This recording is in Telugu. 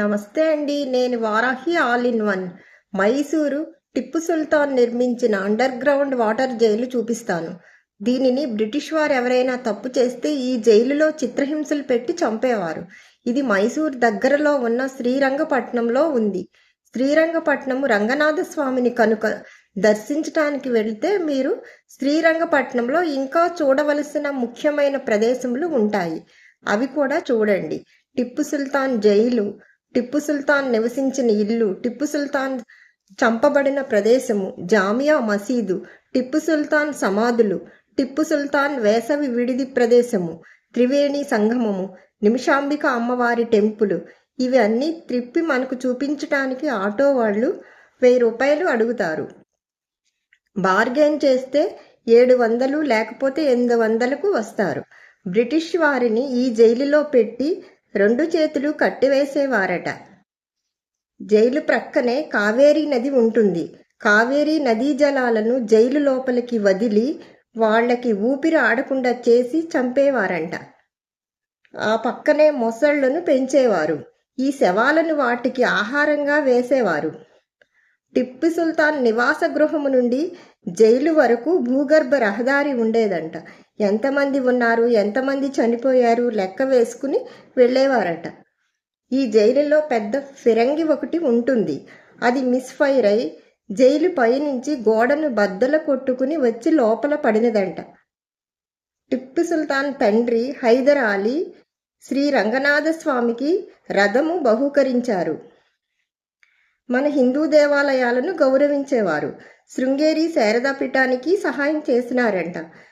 నమస్తే అండి నేను Varahi all in one. Mysore Tipu Sultan నిర్మించిన అండర్ గ్రౌండ్ వాటర్ జైలు చూపిస్తాను. దీనిని బ్రిటిష్ వారు ఎవరైనా తప్పు చేస్తే ఈ జైలులో చిత్రహింసలు పెట్టి చంపేవారు. ఇది మైసూర్ దగ్గరలో ఉన్న శ్రీరంగపట్నంలో ఉంది. శ్రీరంగపట్నము రంగనాథ స్వామిని కనుక దర్శించడానికి వెళితే మీరు శ్రీరంగపట్నంలో ఇంకా చూడవలసిన ముఖ్యమైన ప్రదేశములు ఉంటాయి. అవి కూడా చూడండి. టిప్పు సుల్తాన్ జైలు టిప్పు సుల్తాన్ నివసించిన ఇల్లు టిప్పు సుల్తాన్ చంపబడిన ప్రదేశము జామియా మసీదు టిప్పు సుల్తాన్ సమాధులు టిప్పు సుల్తాన్ వేసవి విడిది ప్రదేశము త్రివేణి సంగమము నిమిషాంబిక అమ్మవారి టెంపులు. ఇవి అన్నీ త్రిప్పి మనకు చూపించటానికి ఆటో వాళ్ళు వెయ్యి రూపాయలు అడుగుతారు. బార్గెన్ చేస్తే ఏడు వందలు లేకపోతే ఎనిమిది వందలకు వస్తారు. బ్రిటిష్ వారిని ఈ జైలులో పెట్టి రెండు చేతులు కట్టివేసేవారట. జైలు ప్రక్కనే కావేరీ నది ఉంటుంది. కావేరీ నదీ జలాలను జైలు లోపలికి వదిలి వాళ్ళకి ఊపిరి ఆడకుండా చేసి చంపేవారంట. ఆ పక్కనే మొసళ్ళను పెంచేవారు. ఈ శవాలను వాటికి ఆహారంగా వేసేవారు. టిప్పు సుల్తాన్ నివాస గృహము నుండి జైలు వరకు భూగర్భ రహదారి ఉండేదంట. ఎంతమంది ఉన్నారు ఎంతమంది చనిపోయారు లెక్క వేసుకుని వెళ్ళేవారట. ఈ జైలులో పెద్ద ఫిరంగి ఒకటి ఉంటుంది. అది మిస్ఫైర్ అయి జైలు పైనుంచి గోడను బద్దల కొట్టుకుని వచ్చి లోపల పడినదంట. టిప్పు సుల్తాన్ తండ్రి హైదర్ అలీ శ్రీ రంగనాథ స్వామికి రథము బహూకరించారు. మన హిందూ దేవాలయాలను గౌరవించేవారు. శృంగేరి శారదాపీఠానికి సహాయం చేసినారంట.